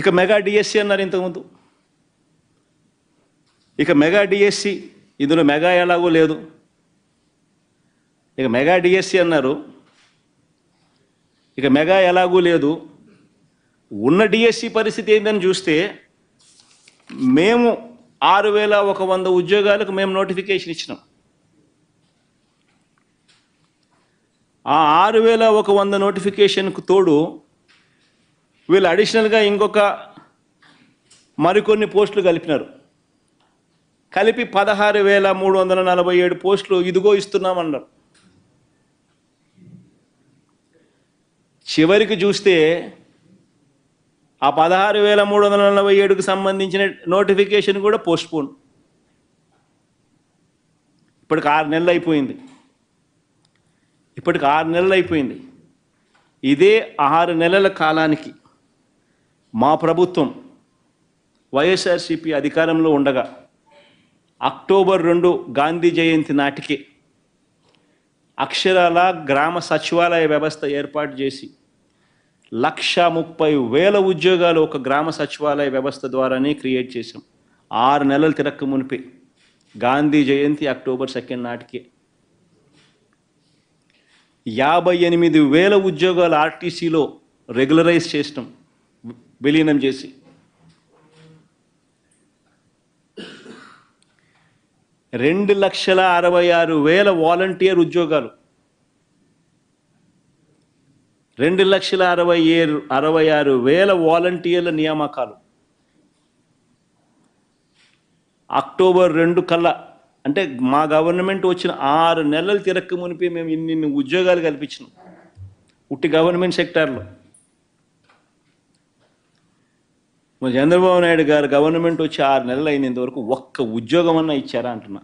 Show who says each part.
Speaker 1: ఇక mega DSC అన్నారు ఇంతకుముందు. ఇక మెగా డిఎస్సి ఇందులో మెగా ఎలాగో లేదు. ఇక మెగా డిఎస్సి అన్నారు. ఇక మెగా ఎలాగూ లేదు. ఉన్న డిఎస్సి పరిస్థితి ఏందని చూస్తే మేము ఆరు వేల ఒక వంద ఉద్యోగాలకు మేము నోటిఫికేషన్ ఇచ్చినాం. ఆ ఆరు వేల ఒక వంద నోటిఫికేషన్కు తోడు వీళ్ళు అడిషనల్గా ఇంకొక మరికొన్ని పోస్టులు కలిపినారు. కలిపి పదహారు వేల మూడు వందల నలభై ఏడు పోస్టులు ఇదిగో ఇస్తున్నామన్నారు. చివరికి చూస్తే ఆ పదహారు వేల మూడు వందల నలభై ఏడుకు సంబంధించిన నోటిఫికేషన్ కూడా పోస్ట్పోన్ ఇప్పటికి ఆరు నెలలు అయిపోయింది. ఇప్పటికి ఆరు నెలలు అయిపోయింది. ఇదే ఆరు నెలల కాలానికి మా ప్రభుత్వం వైఎస్ఆర్సిపి అధికారంలో ఉండగా అక్టోబర్ రెండు గాంధీ జయంతి నాటికి అక్షరాల గ్రామ సచివాలయ వ్యవస్థ ఏర్పాటు చేసి లక్ష ముప్పై వేల ఉద్యోగాలు ఒక గ్రామ సచివాలయ వ్యవస్థ ద్వారానే క్రియేట్ చేశాం. ఆరు నెలలు తిరక్క మునిపే గాంధీ జయంతి అక్టోబర్ సెకండ్ నాటికే. యాభై ఎనిమిది వేల ఉద్యోగాలు ఆర్టీసీలో రెగ్యులరైజ్ చేసినాం. విలీనం చేసి. రెండు లక్షల అరవై ఆరు వేల వాలంటీర్ ఉద్యోగాలు. రెండు లక్షల అరవై ఏడు అరవై ఆరు వేల వాలంటీర్ల నియామకాలు. అక్టోబర్ రెండు కల్లా అంటే మా గవర్నమెంట్ వచ్చిన ఆరు నెలలు తిరక్క మునిపి మేము ఇన్ని ఇన్ని ఉద్యోగాలు కల్పించినాం. ఉట్టి గవర్నమెంట్ సెక్టార్లో. చంద్రబాబు నాయుడు గారు గవర్నమెంట్ వచ్చి ఆరు నెలలు అయినంత వరకు ఒక్క ఉద్యోగం అన్నా ఇచ్చారా అంటున్నా.